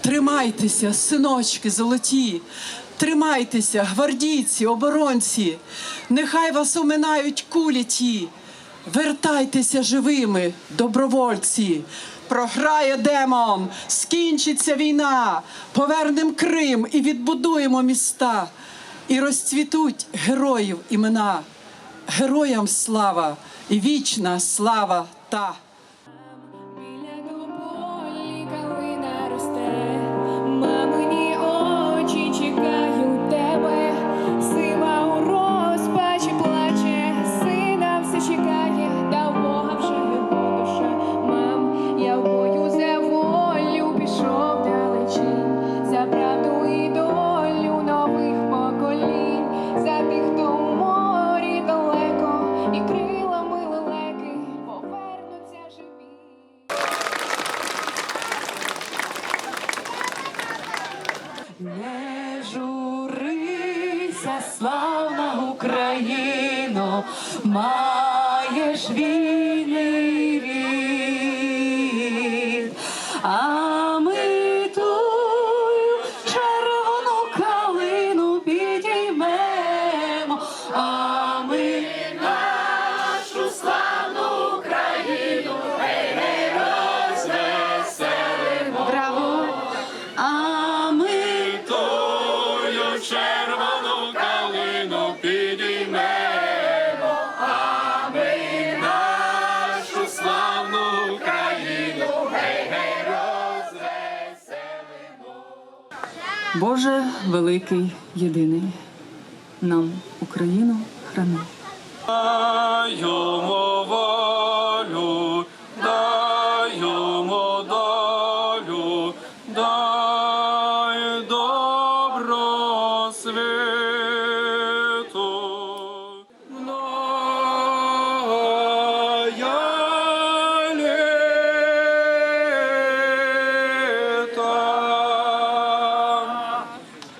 Тримайтеся, синочки золоті, тримайтеся, гвардійці, оборонці, нехай вас оминають кулі ті. Вертайтеся живими, добровольці. Програє демон, скінчиться війна, повернем Крим і відбудуємо міста. І розцвітуть героїв імена. Героям слава і вічна слава та. Чекає, та в Бога вже його душа. Мам, я в бою за волю пішов далечінь, за правду і долю нових поколінь, за тих, хто у морі далеко, і крилами лелеки повернуться живі. Не журися, славна Україно, маєш вільний рід, а ми тую червону калину підіймемо, а ми нашу славну Україну гей, гей, розвеселимо. Браво! А ми Тою червону Боже великий єдиний, нам Україну храни. Даємо волю, даємо долю, дай